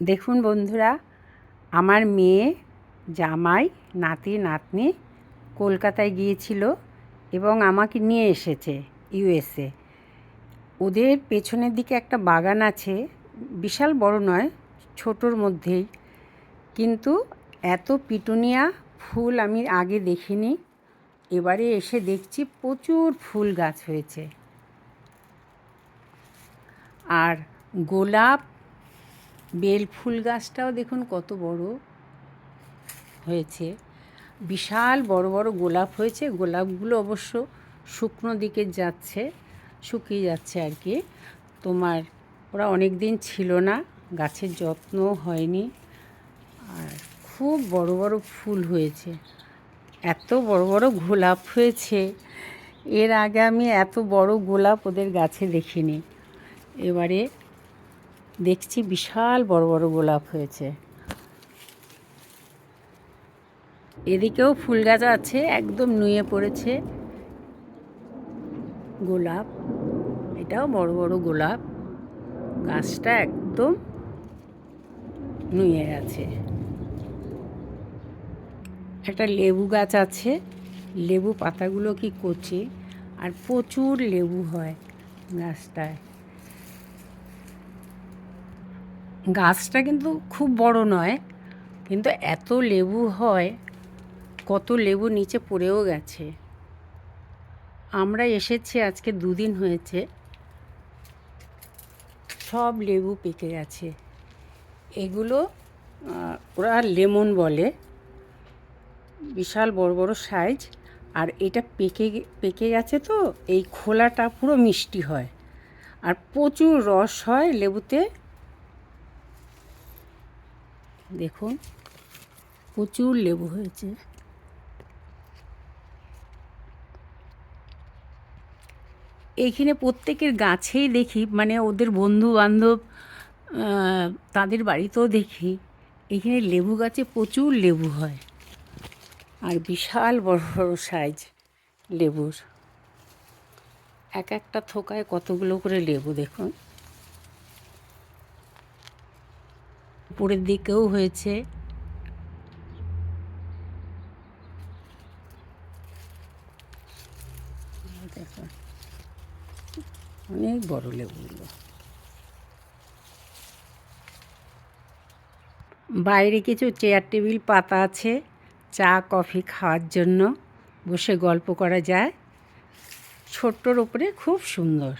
দেখুন বন্ধুরা, আমার মেয়ে, জামাই, নাতি, নাতনি কলকাতায় গিয়েছিল এবং আমাকে নিয়ে এসেছে ইউএসএ। ওদের পেছনের দিকে একটা বাগান আছে, বিশাল বড় নয়, ছোটোর মধ্যেই। কিন্তু এত পিটুনিয়া ফুল আমি আগে দেখিনি, এবারে এসে দেখছি প্রচুর ফুল গাছ হয়েছে। আর গোলাপ বেল ফুল গাছটাও দেখুন কত বড় হয়েছে। বিশাল বড় বড় গোলাপ হয়েছে। গোলাপগুলো অবশ্য শুকনো দিকে যাচ্ছে, শুকিয়ে যাচ্ছে আর কি। তোমার ওরা অনেক দিন ছিল না, গাছের যত্নও হয়নি। আর খুব বড় বড় ফুল হয়েছে। এত বড় বড় গোলাপ হয়েছে। এর আগে আমি এত বড় গোলাপ ওদের গাছে দেখিনি। এবারে দেখছি বিশাল বড় বড় গোলাপ হয়েছে। এদিকেও ফুল গাছ আছে, একদম নুয়ে পড়েছে গোলাপ। এটাও বড় বড় গোলাপ। গাছটা একদম নুয়ে আছে একটা লেবু গাছ আছে, লেবু পাতাগুলো কি কচি, আর প্রচুর লেবু হয় গাছটায়। গাছটা কিন্তু খুব বড় নয়, কিন্তু এত লেবু হয়, কত লেবু নিচে পড়েও গেছে। আমরা এসেছি, আজকে দুদিন হয়েছে, সব লেবু পেকে গেছে। এগুলো ওরা লেমন বলে, বিশাল বড় বড় সাইজ, আর এটা পেকে পেকে গেছে তো, এই খোলাটা পুরো মিষ্টি হয়। আর প্রচুর রস হয় লেবুতে দেখুন, প্রচুর লেবু হয়েছে। এইখানে প্রত্যেকের গাছেই দেখি মানে ওদের বন্ধু বান্ধব তাদের বাড়িতেও দেখি, এখানে লেবু গাছে প্রচুর লেবু হয়। আর বিশাল বড় বড় সাইজ লেবুর। এক একটা থোকায় কতগুলো করে লেবু দেখুন। উপরের দিকেও হয়েছে। অনেক বড় লেবুগুলো। বাইরে কিছু চেয়ার টেবিল পাতা আছে চা কফি খাওয়ার জন্য। বসে গল্প করা যায়। ছোট্টর ওপরে খুব সুন্দর।